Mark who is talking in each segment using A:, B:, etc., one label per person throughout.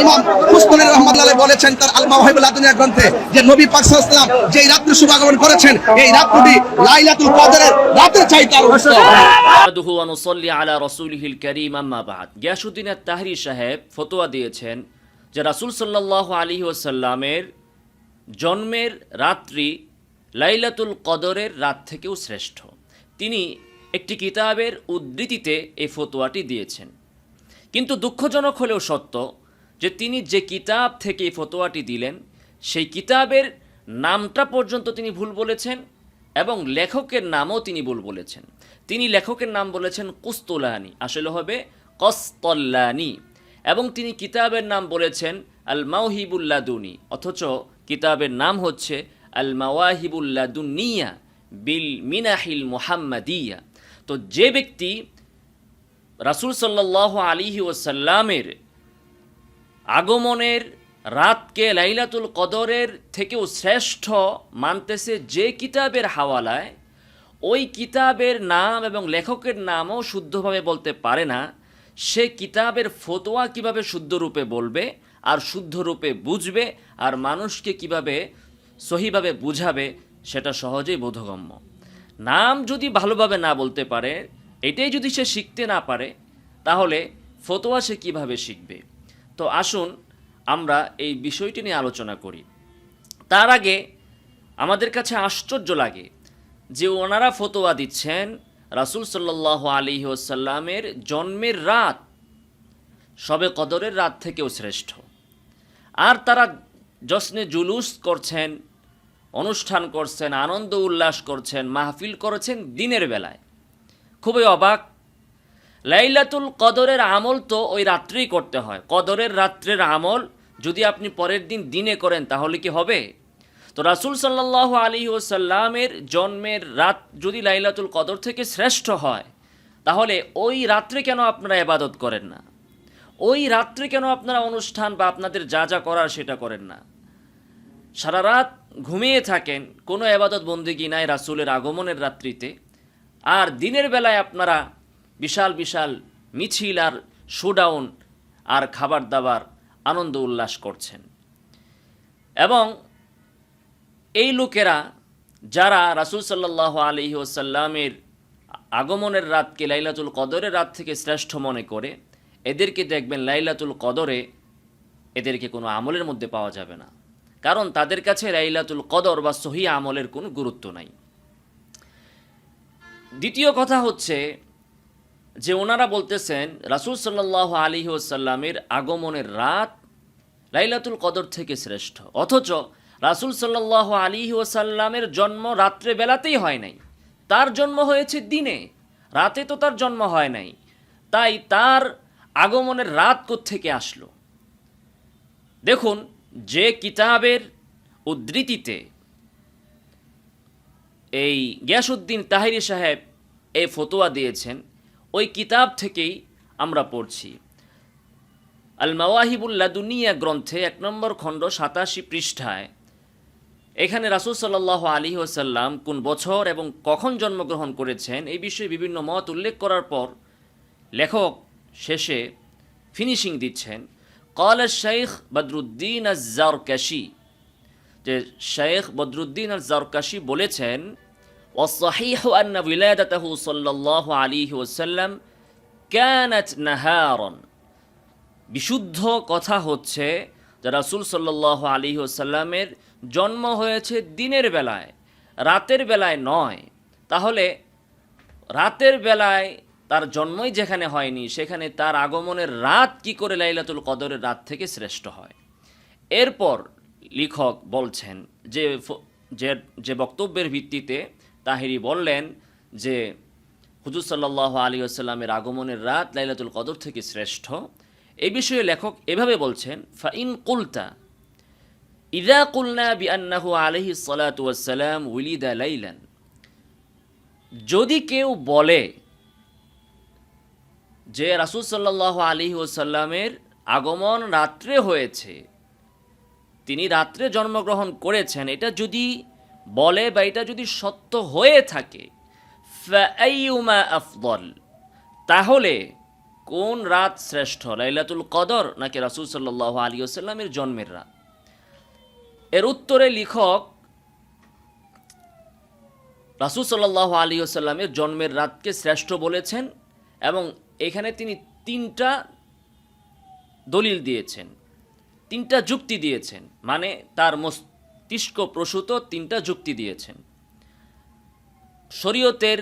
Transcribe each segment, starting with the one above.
A: ইমাম আল
B: আলা গিয়াসউদ্দিন আত-তাহরি সাহেব দিয়েছেন যে রাসূল সাল্লাল্লাহু আলাইহি ওয়াসাল্লামের জন্মের রাত্রি লাইলাতুল কদরের রাত থেকেও শ্রেষ্ঠ। তিনি একটি কিতাবের উদ্ধৃতিতে এই ফতোয়াটি দিয়েছেন। কিন্তু দুঃখজনক হলেও সত্য যে তিনি যে কিতাব থেকে এই ফতোয়াটি দিলেন, সেই কিতাবের নামটা পর্যন্ত তিনি ভুল বলেছেন এবং লেখকের নামও তিনি ভুল বলেছেন। তিনি লেখকের নাম বলেছেন কুস্তলানি, আসলে হবে কস্তল্লানি। এবং তিনি কিতাবের নাম বলেছেন আল মাওহিবুল্লাদুনি অথচ কিতাবের নাম হচ্ছে আল মাওয়াহিবুল্লাদুনিয়া বিল মিনাহিল মুহাম্মাদিয়া। তো যে ব্যক্তি রাসূল সাল্লাল্লাহু আলিহি ওসাল্লামের আগমনের রাতকে লাইলাতুল কদরের থেকেও শ্রেষ্ঠ মানতেছে যে কিতাবের হাওয়ালায়, ওই কিতাবের নাম এবং লেখকের নামও শুদ্ধভাবে বলতে পারে না। সে কিতাবের ফতোয়া কীভাবে শুদ্ধ রূপে বলবে আর শুদ্ধ রূপে বুঝবে আর মানুষকে কীভাবে সহিভাবে বুঝাবে, সেটা সহজেই বোধগম্য। নাম যদি ভালোভাবে না বলতে পারে, এটাই যদি সে শিখতে না পারে, তাহলে ফতোয়া সে কীভাবে শিখবে? তো আসুন আমরা এই বিষয়টি নিয়ে আলোচনা করি। তার আগে আমাদের কাছে আশ্চর্য লাগে যে ওনারা ফতোয়া দিচ্ছেন রাসূল সাল্লাহ আলী ওসাল্লামের জন্মের রাত সবে কদরের রাত থেকেও শ্রেষ্ঠ। আর তারা জশ্নে জুলুস করছেন, অনুষ্ঠান করছেন, আনন্দ উল্লাস করছেন, মাহফিল করেছেন দিনের বেলায়। খুবই অবাক লাইলাতুল কদরের আমল তো ওই রাত্রেই করতে হয়। কদরের রাত্রের আমল যদি আপনি পরের দিন দিনে করেন, তাহলে কি হবে? তো রাসূল সাল্লাহ আলী ওসাল্লামের জন্মের রাত যদি লাইলাতুল কদর থেকে শ্রেষ্ঠ হয়, তাহলে ওই রাত্রে কেন আপনারা এবাদত করেন না? ওই রাত্রে কেন আপনারা অনুষ্ঠান বা আপনাদের যা যা করার সেটা করেন না? সারা রাত ঘুমিয়ে থাকেন, কোনো এবাদত বন্দিগি নাই রাসূলের আগমনের রাত্রিতে। আর দিনের বেলায় আপনারা বিশাল বিশাল মিছিল আর শোডাউন আর খাবার দাবার আনন্দ উল্লাস করছেন। এবং এই লোকেরা যারা রাসূল সাল্লাহ আলহি ওসাল্লামের আগমনের রাতকে লাইলাতুল কদরের রাত থেকে শ্রেষ্ঠ মনে করে, এদেরকে দেখবেন লাইলাতুল কদরে এদেরকে কোনো আমলের মধ্যে পাওয়া যাবে না। কারণ তাদের কাছে লাইলাতুল কদর বা সহি আমলের কোনো গুরুত্ব নাই। দ্বিতীয় কথা হচ্ছে যে ওনারা বলতেছেন, রাসূল সাল্লাহ আলী ওসাল্লামের আগমনের রাত লাইলাতুল কদর থেকে শ্রেষ্ঠ। অথচ রাসূল সাল্লাহ আলী ওসাল্লামের জন্ম রাত্রে বেলাতেই হয় নাই। তার জন্ম হয়েছে দিনে, রাতে তো তার জন্ম হয় নাই। তাই তার আগমনের রাত থেকে আসলো? দেখুন, যে কিতাবের উদ্ধৃতিতে এই গিয়াসুদ্দিন তাহিরি সাহেব এই ফতোয়া দিয়েছেন ওই কিতাব থেকেই আমরা পড়ছি। আল মাওয়াহিবুল্লাদুনিয়া গ্রন্থে এক নম্বর খণ্ড সাতাশি পৃষ্ঠায়, এখানে রাসুল সাল্লাহ আলী ওসাল্লাম কোন বছর এবং কখন জন্মগ্রহণ করেছেন এই বিষয়ে বিভিন্ন মত উল্লেখ করার পর লেখক শেষে ফিনিশিং দিচ্ছেন। কল শেখ বদরুদ্দিন আজারকাশি যে শেখ বদরুদ্দিন আজারকাশি বলেছেন والصحيح أن ولادته صلى الله عليه وسلم كانت نهارا বিশুদ্ধ কথা হচ্ছে যে রাসূল সাল্লাহ আলী ওসাল্লামের জন্ম হয়েছে দিনের বেলায় রাতের বেলায় নয় তাহলে রাতের বেলায় তার জন্মই যেখানে হয়নি সেখানে তার আগমনের রাত কি করে লাইলাতুল কদরের রাত থেকে শ্রেষ্ঠ হয় এরপর লেখক বলছেন যে ফ- যে যে বক্তব্যের ভিত্তিতে তাহিরি বললেন যে, হুজুর সাল্লাহ আলী আসাল্লামের আগমনের রাত লাইলাতুল কদর থেকে শ্রেষ্ঠ। এই বিষয়ে লেখক এভাবে বলছেন, ফাইন কুলতা, ইদা কুলনা বিআন্নাহু আলাইহি সালাতু ওয়াসসালাম উলিদা লাইলান। যদি কেউ বলে যে, রাসূল সাল্লাল্লাহু আলাইহি ওয়াসাল্লামের আগমন রাত্রে হয়েছে, তিনি রাত্রে জন্মগ্রহণ করেছেন, এটা যদি বলে বা এটা যদি সত্য হয়ে থাকে আফদল? তাহলে কোন রাত শ্রেষ্ঠ, লাইলাতুল কদর নাকি রাসুল সাল্লাহ আলী আসাল্লামের জন্মের রাত? এর উত্তরে লেখক, রাসুল সাল্লাহ আলী আসাল্লামের জন্মের রাতকে শ্রেষ্ঠ বলেছেন এবং এখানে তিনি তিনটা দলিল দিয়েছেন, তিনটা যুক্তি দিয়েছেন মানে তার মস্তিষ্ক প্রসূত তিনটা যুক্তি দিয়েছেন। শরীয়তের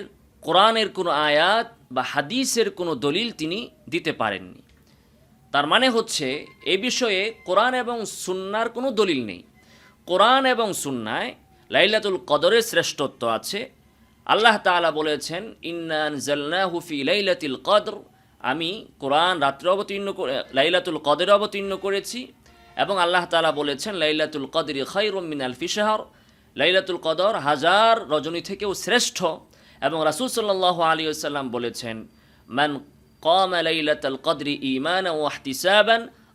B: কোরআনের কোনো আয়াত বা হাদিসের কোনো দলিল তিনি দিতে পারেননি। তার মানে হচ্ছে, এ বিষয়ে কোরআন এবং সুন্নার কোনো দলিল নেই। কোরআন এবং সুন্নায় লাইলাতুল কদরের শ্রেষ্ঠত্ব আছে। আল্লাহ তাআলা বলেছেন ইন্নান জাল্লাহু ফি লাইলাতিল কদর। আমি কোরআন রাত্রে অবতীর্ণ লাইলাতুল কদরে অবতীর্ণ করেছি। এবং আল্লাহ তালা বলেছেন, লাইলাতুল কদরি খৈরমিন আলফি শাহর লাইলাতুল কদর হাজার রজনী থেকেও শ্রেষ্ঠ। এবং রাসুল সাল্লাহ আলী সাল্লাম বলেছেন, মান কম লাইলাতুল কদরি ইমান ও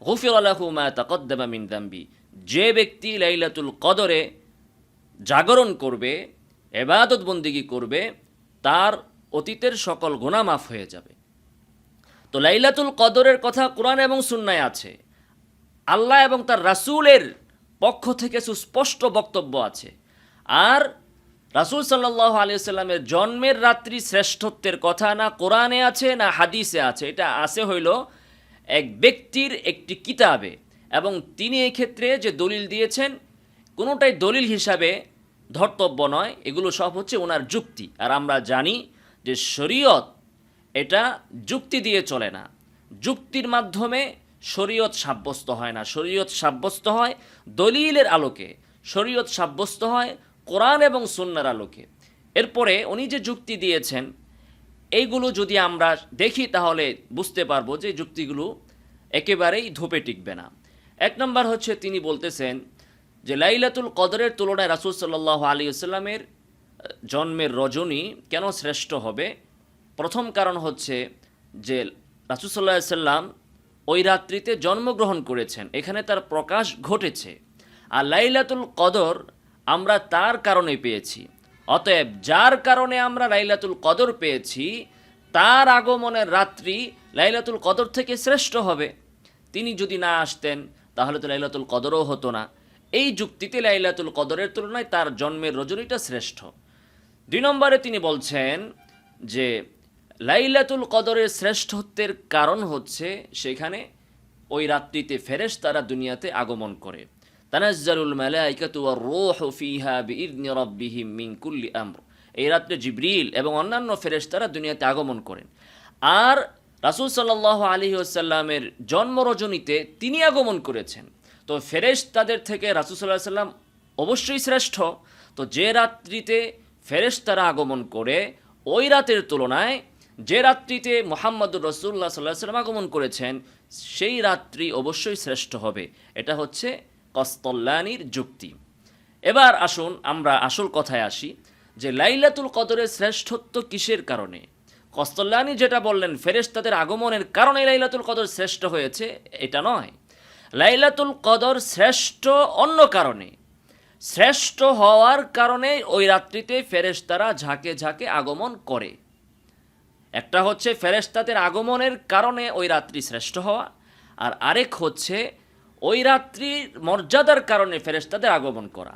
B: গুফির আলাহু মা তাকদ্দামা মিন দাম্বি। যে ব্যক্তি লাইলাতুল কদরে জাগরণ করবে এবাদত বন্দিগি করবে, তার অতীতের সকল গোনা মাফ হয়ে যাবে। তো লাইলাতুল কদরের কথা কোরআন এবং সুন্নায় আছে। আল্লাহ এবং তার রাসূলের পক্ষ থেকে সুস্পষ্ট বক্তব্য আছে। আর রাসূল সাল্লাল্লাহু আলাইহি সাল্লামের জন্মের রাত্রি শ্রেষ্ঠত্বের কথা না কোরআনে আছে, না হাদিসে আছে। এটা আছে হইল এক ব্যক্তির একটি কিতাবে এবং তিনি ক্ষেত্রে যে দলিল দিয়েছেন, কোনোটাই দলিল হিসাবে ধর্তব্য নয়। এগুলো সব হচ্ছে ওনার যুক্তি। আর আমরা জানি যে শরীয়ত এটা যুক্তি দিয়ে চলে না। যুক্তির মাধ্যমে শরীয়ত সাব্যস্ত হয় না। শরীয়ত সাব্যস্ত হয় দলিলের আলোকে। শরীয়ত সাব্যস্ত হয় কোরআন এবং সুন্নার আলোকে। এরপরে উনি যে যুক্তি দিয়েছেন, এইগুলো যদি আমরা দেখি তাহলে বুঝতে পারব যে যুক্তিগুলো একেবারেই ধোপে টিকবে না। এক নম্বর হচ্ছে তিনি বলতেছেন যে, লাইলাতুল কদরের তুলনায় রাসূল সাল্লাল্লাহু আলী আসাল্লামের জন্মের রজনী কেন শ্রেষ্ঠ হবে? প্রথম কারণ হচ্ছে যে, রাসূল সাল্লাহ সাল্লাম ওই রাত্রিতে জন্মগ্রহণ করেছেন। এখানে তার প্রকাশ ঘটেছে। আর লাইলাতুল কদর আমরা তার কারণে পেয়েছি। অতএব যার কারণে আমরা লাইলাতুল কদর পেয়েছি, তার আগমনের রাত্রি লাইলাতুল কদর থেকে শ্রেষ্ঠ হবে। তিনি যদি না আসতেন, তাহলে তো লাইলাতুল কদরও হতো না। এই যুক্তিতে লাইলাতুল কদরের তুলনায় তার জন্মের রজনীটা শ্রেষ্ঠ। দুই নম্বরে তিনি বলছেন যে লাইলাতুল কদরের শ্রেষ্ঠত্বের কারণ হচ্ছে সেখানে ওই রাত্রিতে ফেরেশ তারা দুনিয়াতে আগমন করে। তানাজ্জালুল মালাইকাতু ওয়ার রূহু ফিহা বিইذনি রাব্বিহিম মিন কুল্লি আমর। এই রাত্রে জিবরিল এবং অন্যান্য ফেরেশতারা দুনিয়াতে আগমন করেন। আর রাসূল সাল্লাল্লাহু আলাইহি ওয়াসাল্লামের জন্মরজনীতে তিনি আগমন করেছেন। তো ফেরেশতাদের থেকে রাসূল সাল্লাল্লাহু আলাইহি সাল্লাম অবশ্যই শ্রেষ্ঠ। তো যে রাত্রিতে ফেরেশতারা আগমন করে, ওই রাতের তুলনায় যে রাত্রিতে মোহাম্মদুর রসুল্লাহ সাল্লাহ সাল্লাম আগমন করেছেন, সেই রাত্রি অবশ্যই শ্রেষ্ঠ হবে। এটা হচ্ছে কস্তল্লানির যুক্তি। এবার আসুন আমরা আসল কথায় আসি যে লাইলাতুল কদরের শ্রেষ্ঠত্ব কিসের কারণে? কস্তল্লানি যেটা বললেন, ফেরেশতাদের আগমনের কারণে লাইলাতুল কদর শ্রেষ্ঠ হয়েছে, এটা নয়। লাইলাতুল কদর শ্রেষ্ঠ অন্য কারণে। শ্রেষ্ঠ হওয়ার কারণে ওই রাত্রিতে ফেরেশতারা ঝাঁকে ঝাঁকে আগমন করে। একটা হচ্ছে ফেরেশতাদের আগমনের কারণে ওই রাত্রি শ্রেষ্ঠ হওয়া, আর আরেক হচ্ছে ওই রাত্রির মর্যাদার কারণে ফেরেশতাদের আগমন করা।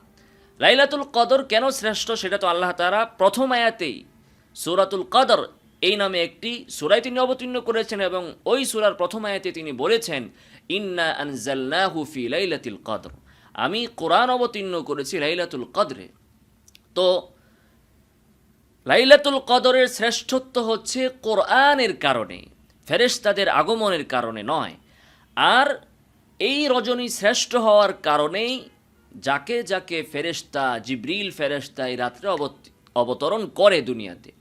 B: লাইলাতুল কদর কেন শ্রেষ্ঠ সেটা তো আল্লাহ তারা প্রথম আয়াতেই সূরাতুল কদর এই নামে একটি সূরায় তিনি অবতীর্ণ করেছেন এবং ওই সুরার প্রথম আয়াতে তিনি বলেছেন, ইন্না আনজালনাহু ফি লাইলাতুল কদর। আমি কোরআন অবতীর্ণ করেছি লাইলাতুল কদরে। তো লাইলাতুল কদরের শ্রেষ্ঠত্ব হচ্ছে কোরআনের কারণে, ফেরেশতাদের আগমনের কারণে নয়। আর এই রজনী শ্রেষ্ঠ হওয়ার কারণেই যাকে যাকে ফেরেশতা জিব্রিল ফেরেশতা এই রাত্রে অবত- অবতরণ করে দুনিয়াতে।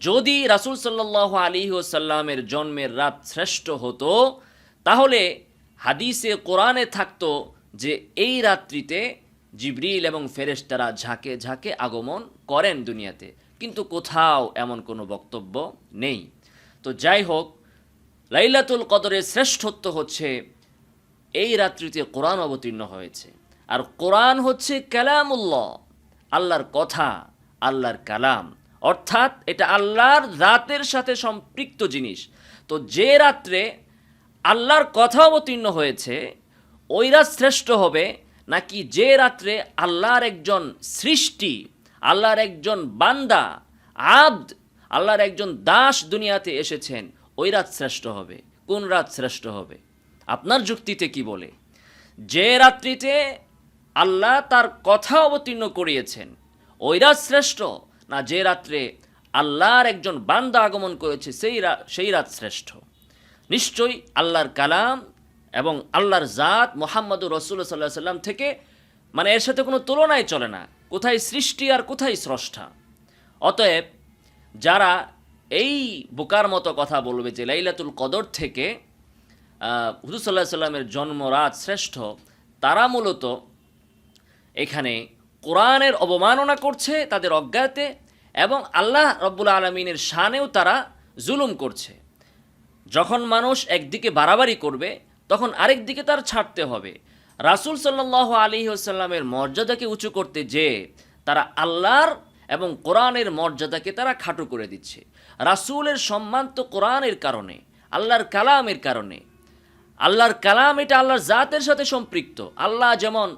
B: যদি রাসূল সাল্লাহ আলী ওসাল্লামের জন্মের রাত শ্রেষ্ঠ হতো, তাহলে হাদিসে, কোরআনে থাকতো যে এই রাত্রিতে জিব্রিল এবং ফেরেশতারা ঝাঁকে ঝাঁকে আগমন করেন দুনিয়াতে। কিন্তু কোথাও এমন কোনো বক্তব্য নেই। তো যাই হোক, লাইলাতুল কদরের শ্রেষ্ঠত্ব হচ্ছে এই রাত্রিতে কোরআন অবতীর্ণ হয়েছে। আর কোরআন হচ্ছে কালামুল্লাহ, আল্লাহর কথা, আল্লাহর কালাম। অর্থাৎ এটা আল্লাহর রাতের সাথে সম্পৃক্ত জিনিস। তো যে রাত্রে আল্লাহর কথা অবতীর্ণ হয়েছে, ওই রাত শ্রেষ্ঠ হবে, নাকি যে রাত্রে আল্লাহর একজন সৃষ্টি আল্লাহর একজন বান্দা, আব্দ, আল্লাহর একজন দাস দুনিয়াতে এসেছেন, ওই রাত শ্রেষ্ঠ হবে। কোন রাত শ্রেষ্ঠ হবে? আপনার যুক্তিতে কি বলে? যে রাত্রিতে আল্লাহ তার কথা অবতীর্ণ করিয়েছেন, ওই রাত শ্রেষ্ঠ, না যে রাত্রে আল্লাহর একজন বান্দা আগমন করেছে, সেই সেই রাত শ্রেষ্ঠ। নিশ্চয়ই আল্লাহর কালাম এবং আল্লাহর জাত মোহাম্মদুর রসুল্লা সাল্লাহ সাল্লাম থেকে মানে এর সাথে কোনো তুলনায় চলে না। কোথায় সৃষ্টি আর কোথায় স্রষ্টা। অতএব, যারা এই বোকার মতো কথা বলবে যে লাইলাতুল কদর থেকে হুজুর সাল্লাহ সাল্লামের জন্ম রাত শ্রেষ্ঠ, তারা মূলত এখানে কোরআনের অবমাননা করছে তাদের অজ্ঞাতে এবং আল্লাহ রব্বুল আলমিনের শানেও তারা জুলুম করছে। যখন মানুষ একদিকে বাড়াবাড়ি করবে, তখন আরেক দিকে তার ছাড়তে হবে। রাসুল সাল্লাহ আলী আসাল্লামের মর্যাদাকে উঁচু করতে যে তারা আল্লাহর এবং কোরআনের মর্যাদাকে তারা খাটো করে দিচ্ছে। রাসুলের সম্মান তো কোরআনের কারণে, আল্লাহর কালামের কারণে। আল্লাহর কালাম এটা আল্লাহর জাতের সাথে সম্পৃক্ত। আল্লাহ যেমন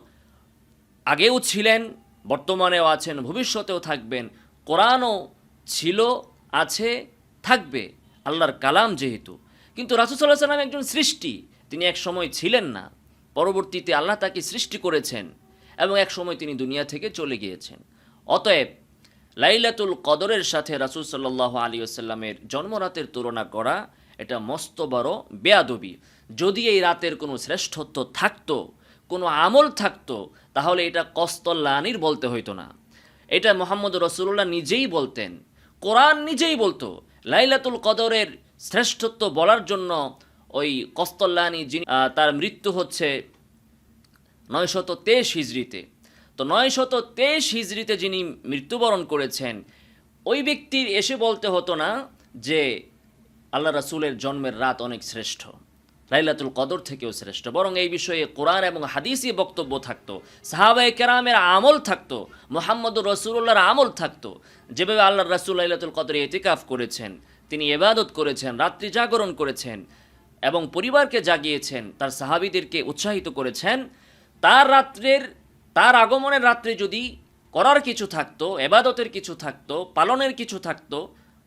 B: আগেও ছিলেন, বর্তমানেও আছেন, ভবিষ্যতেও থাকবেন, কোরআনও ছিল, আছে, থাকবে, আল্লাহর কালাম যেহেতু। কিন্তু রাসুসাল্লাহ সাল্লাম একজন সৃষ্টি, তিনি এক সময় ছিলেন না। পরবর্তীতে আল্লাহ তাকে সৃষ্টি করেছেন এবং এক সময় তিনি দুনিয়া থেকে চলে গিয়েছেন। অতএব, লাইলাতুল কদরের সাথে রাসুল সাল্লাহ আলী আসাল্লামের জন্মরাতের তুলনা করা এটা মস্ত বড় বেয়াদবি। যদি এই রাতের কোনো শ্রেষ্ঠত্ব থাকতো, কোনো আমল থাকতো, তাহলে এটা কস্তল্লানির বলতে হইতো না। এটা মোহাম্মদ রসুল্লাহ নিজেই বলতেন। কোরআন নিজেই বলতো, লাইলাতুল কদরের শ্রেষ্ঠত্ব বলার জন্য ওই কস্তল্লানি যিনি তার মৃত্যু হচ্ছে নয়শত তেইশ হিজড়িতে। তো নয়শত তেইশ হিজড়িতে যিনি মৃত্যুবরণ করেছেন, ওই ব্যক্তির এসে বলতে হতো না যে আল্লাহ রাসূলের জন্মের রাত অনেক শ্রেষ্ঠ, লাইলাতুল কদর থেকেও শ্রেষ্ঠ। বরং এই বিষয়ে কোরআন এবং হাদিসই বক্তব্য থাকতো, সাহাবায়ে কেরামের আমল থাকতো, মোহাম্মদুর রসুল্লাহর আমল থাকতো। যেভাবে আল্লাহ রাসূল লাইলাতুল কদরে এতিকাফ করেছেন, তিনি এবাদত করেছেন, রাত্রি জাগরণ করেছেন এবং পরিবারকে জাগিয়েছেন, তার সাহাবীদেরকে উৎসাহিত করেছেন, তার রাত্রের, তার আগমনের রাত্রে যদি করার কিছু থাকতো, এবাদতের কিছু থাকতো, পালনের কিছু থাকতো,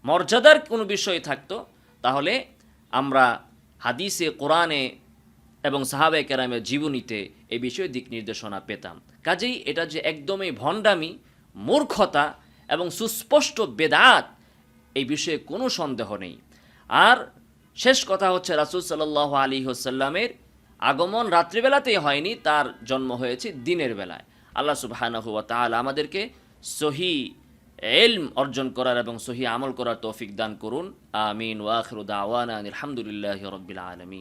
B: মর্যাদার কোনো বিষয় থাকতো, তাহলে আমরা হাদিসে, কোরআনে এবং সাহাবে কেরামের জীবনীতে এই বিষয়ে দিক নির্দেশনা পেতাম। কাজেই এটা যে একদমই ভণ্ডামি, মূর্খতা এবং সুস্পষ্ট বেদাত, এই বিষয়ে কোনো সন্দেহ নেই। আর শেষ কথা হচ্ছে রাসুল সাল্লাহ আলী হোসাল্লামের আগমন রাত্রিবেলাতেই হয়নি, তার জন্ম হয়েছে দিনের বেলায়। আল্লাহ সুবাহানা হুয়া তাহলে আমাদেরকে সহি এলম অর্জন করার এবং সহি আমল করার তৌফিক দান করুন। আমিন ওয়াখরুদ আওয়ান আলহামদুলিল্লাহ রবিল আলামিন।